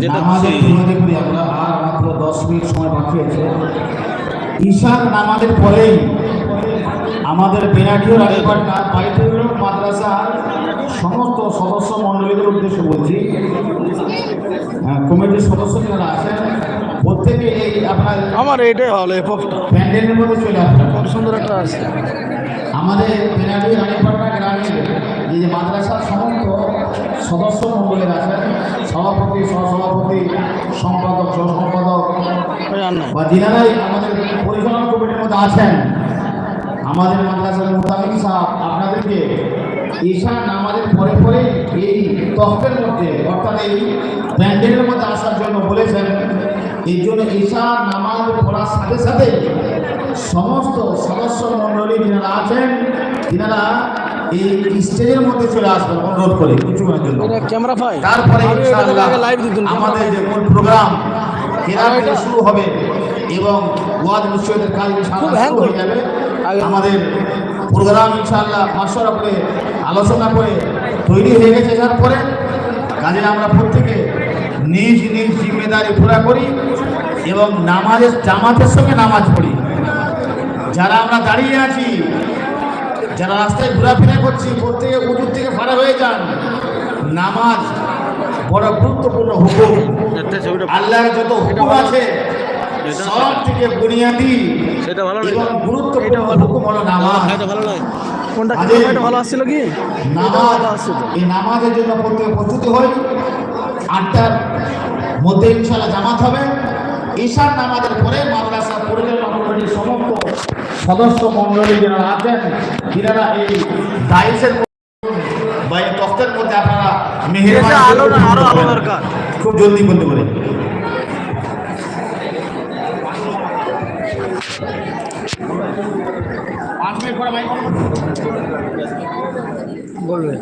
যেটা আমরা আর মাত্র দশ মিনিট সময় বাকি আছে। ঈশান নামাজের পরেই আমাদের বেনাটিও রাজপাটনা বাইতুল মাদ্রাসার সমস্ত সদস্য মণ্ডলীদের উদ্দেশ্যে বলছি। হ্যাঁ, কমিটির সদস্য যারা আছেন প্রত্যেকে এই আপনার আমার এটাই হলো প্যান্ডেলের মধ্যে চলে আসবেন কত সুন্দর একটা আছে আমাদের বেনাটি রানীপাটনা গ্রামের এই যে মাদ্রাসার সমস্ত সদস্য মণ্ডলের আছেন সভাপতি সহসভাপতি সম্পাদক আর নাই বা যিনারাই আমাদের পরিচালনা কমিটির মধ্যে আছেন। আমাদের মাদ্রাসার মোতামিম সাহেব আপনাদেরকে ঈশা নামাজের পরে পরে এই তফের মধ্যে অর্থাৎ এই ব্যান্ডেলের মধ্যে আসার জন্য বলেছেন এই জন্য ঈশা নামাজ পড়ার সাথে সাথে সমস্ত সদস্য মণ্ডলী যিনারা আছেন তিনারা এই স্টেজের মধ্যে চলে আসবেন অনুরোধ করে জন্য। ক্যামেরা পাই তারপরে আমাদের যে মূল প্রোগ্রাম শুরু হবে এবং মুসিয়তের কাজ শুরু হয়ে যাবে। আমাদের প্রোগ্রাম ইনশাআল্লাহ আলোচনা করে তৈরি হয়ে গেছে। তারপরে কাজে আমরা প্রত্যেকে নিজ নিজ জিম্মেদারি পুরা করি এবং নামাজের জামাতের সঙ্গে নামাজ পড়ি। যারা আমরা দাঁড়িয়ে আছি যারা রাস্তায় ঘোরাফেরা করছি প্রত্যেকে উজুর থেকে ফারা হয়ে যান। নামাজ বড় গুরুত্বপূর্ণ হুকুম। আল্লাহর যত হুকুম আছে সব থেকে বুনিয়াদি সেটা ভালো এবং গুরুত্বপূর্ণ হুকুম হলো নামাজ। এটা ভালো লাগে কোনটা এটা ভালো আসছিল কি? নামাজ আসছিল। এই নামাজের জন্য প্রত্যেকে প্রস্তুতি হই আটটার মধ্যে ইনশাল্লাহ জামাত হবে। ঈশান নামাজের পরে মাদ্রাসা সদস্য মণ্ডলী যারা আছেন তিনারা এই দায়িসের বা এই তফতের মধ্যে আপনারা মেহেরবানি আলো না, করে আলো দরকার। খুব জলদি বলতে পারে পাঁচ মিনিট পরে মাইক বন্ধ করুন।